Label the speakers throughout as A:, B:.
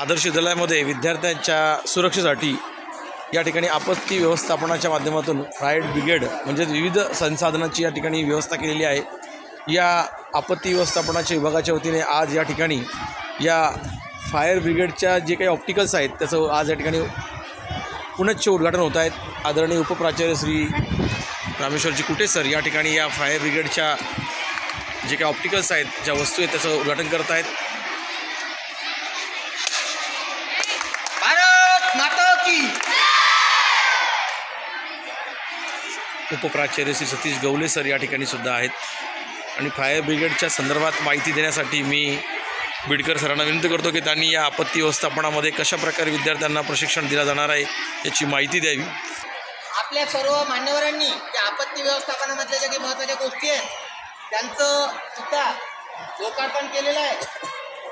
A: आदर्श विद्यालयामध्ये विद्यार्थ्यांच्या सुरक्षेसाठी या ठिकाणी आपत्ती व्यवस्थापनाच्या माध्यमातून फायर ब्रिगेड म्हणजेच विविध संसाधनांची या ठिकाणी व्यवस्था केलेली आहे. या आपत्ती व्यवस्थापनाच्या विभागाच्या वतीने आज या ठिकाणी या फायर ब्रिगेडच्या जे काही ऑप्टिकल्स आहेत त्याचं आज या ठिकाणी पुनश्च उद्घाटन होत आहेत. आदरणीय उपप्राचार्य श्री रामेश्वरजी कुटे सर या ठिकाणी या फायर ब्रिगेडच्या जे काही ऑप्टिकल्स आहेत ज्या वस्तू आहेत त्याचं उद्घाटन करत आहेत. उपप्राचार्य श्री सतीश गवले सर या ठिकाणी सुद्धा आहेत. आणि फायर ब्रिगेडच्या संदर्भात माहिती देण्यासाठी मी बिडकर सरांना विनंती करतो की त्यांनी या आपत्ती व्यवस्थापनामध्ये कशाप्रकारे विद्यार्थ्यांना प्रशिक्षण दिलं जाणार आहे याची माहिती द्यावी.
B: आपल्या सर्व मान्यवरांनी या आपत्ती व्यवस्थापनामधल्या ज्या काही महत्त्वाच्या गोष्टी आहेत त्यांचं सुद्धा लोकार्पण केलेलं आहे.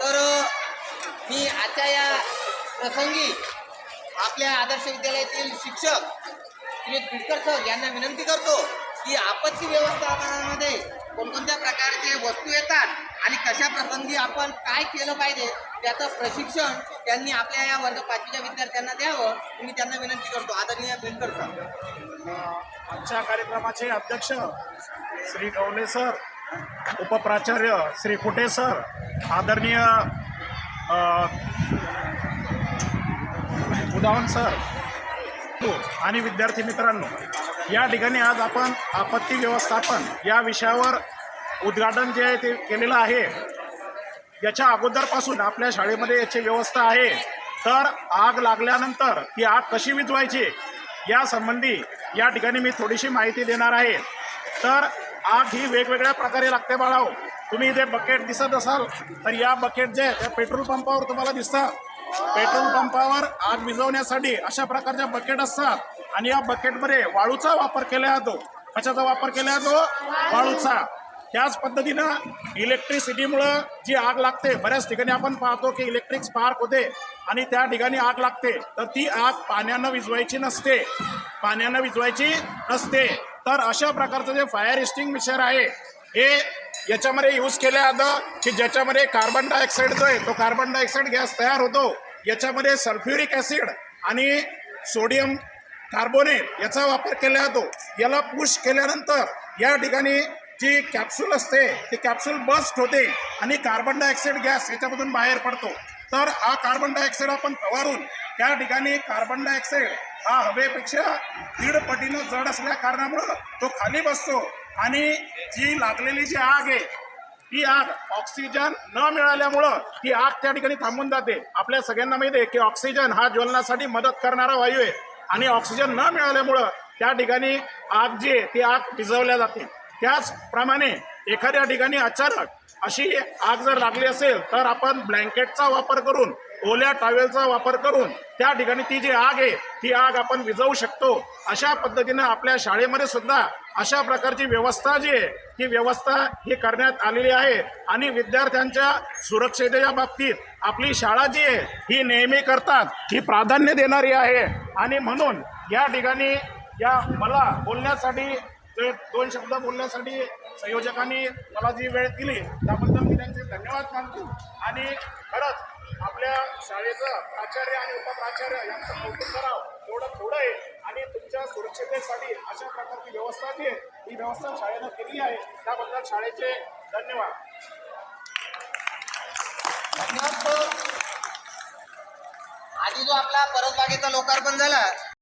B: तर मी आजच्या या प्रसंगी आपल्या आदर्श विद्यालयातील शिक्षक श्री बिडकर सर यांना विनंती करतो की आपत्ती व्यवस्थापनामध्ये कोणकोणत्या प्रकारचे वस्तू येतात आणि कशा प्रसंगी आपण काय केलं पाहिजे त्याचं प्रशिक्षण त्यांनी आपल्या या वर्ग पाचवीच्या विद्यार्थ्यांना द्यावं मी त्यांना विनंती करतो. आदरणीय बिडकर सर.
C: आमच्या कार्यक्रमाचे अध्यक्ष श्री गवले सर उपप्राचार्य श्री कुटे सर आदरणीय उदाहरण सर हो. आणि विद्यार्थी मित्रांनो या ठिकाणी आज आपण आपत्ती व्यवस्थापन या विषयावर उद्घाटन जे आहे ते केलेलं आहे. याच्या अगोदरपासून आपल्या शाळेमध्ये याची व्यवस्था आहे. तर आग लागल्यानंतर ती आग कशी विजवायची या संबंधी या ठिकाणी मी थोडीशी माहिती देणार आहे. तर आग ही वेगवेगळ्या प्रकारे लागते बाळाव तुम्ही इथे बकेट दिसत असाल तर या बकेट जे आहे, त्या पेट्रोल पंपावर तुम्हाला दिसतं. पेट्रोल पंपावर आग विझवण्यासाठी अशा प्रकारच्या बकेट असतात. आणि या बकेटमध्ये वाळूचा वापर केला जातो. कशाचा वापर केला जातो? वाळूचा. त्याच पद्धतीनं इलेक्ट्रिसिटीमुळं जी आग लागते बऱ्याच ठिकाणी आपण पाहतो की इलेक्ट्रिक स्पार्क होते आणि त्या ठिकाणी आग लागते. तर ती आग पाण्यानं विजवायची नसते. पाण्यानं विजवायची नसते. तर अशा प्रकारचं जे फायर एक्स्टिंग्विशर आहे हे याच्यामध्ये यूज केलं जातं की ज्याच्यामध्ये कार्बन डायऑक्साईड जो आहे तो कार्बन डायऑक्साईड गॅस तयार होतो. याच्यामध्ये सल्फ्युरिक ॲसिड आणि सोडियम कार्बोनेट याचा वापर केला जातो. याला पुश केल्यानंतर या ठिकाणी जी कॅप्सूल असते ती कॅप्सूल बस्ट होते आणि कार्बन डायऑक्साईड गॅस याच्यामधून बाहेर पडतो. तर हा कार्बन डायऑक्साईड आपण फवारून त्या ठिकाणी कार्बन डायऑक्साईड हा हवेपेक्षा दीड पटीनं जड असल्या कारणामुळं तो खाली बसतो आणि जी लागलेली जी आग आहे ही आग ऑक्सिजन न मिळाल्यामुळं ही आग त्या ठिकाणी थांबून जाते. आपल्या सगळ्यांना माहिती आहे की ऑक्सिजन हा ज्वलनासाठी मदत करणारा वायू आहे आणि ऑक्सिजन न मिळाल्यामुळं त्या ठिकाणी आग जी आहे ती आग विझवल्या जाते. त्याचप्रमाणे एखाद्या ठिकाणी अचानक अशी आग जर लागली असेल तर आपण ब्लँकेटचा वापर करून ओल्या टॉवेलचा वापर करून त्या ठिकाणी ती जी आग आहे ती आग आपण विझवू शकतो. अशा पद्धतीनं आपल्या शाळेमध्ये सुद्धा अशा प्रकारची व्यवस्था जी आहे ती व्यवस्था ही करण्यात आलेली आहे. आणि विद्यार्थ्यांच्या सुरक्षेच्या बाबतीत आपली शाळा जी आहे ही नेहमी करतात ही प्राधान्य देणारी आहे. आणि म्हणून या ठिकाणी या मला बोलण्यासाठी तर दोन शब्द बोलण्यासाठी संयोजकांनी मला जी वेळ दिली त्याबद्दल मी त्यांचे धन्यवाद मानतो. आणि खरंच आपल्या शाळेचं प्राचार्य आणि उपप्राचार्य यांचं कौतुक करावं थोडं थोडं आहे. आणि तुमच्या सुरक्षितेसाठी अशा प्रकारची व्यवस्था जी आहे ही व्यवस्था शाळेनं केली आहे. त्याबद्दल शाळेचे धन्यवाद.
B: धन्यवाद आधी जो आपला परसबागेचा लोकार्पण झाला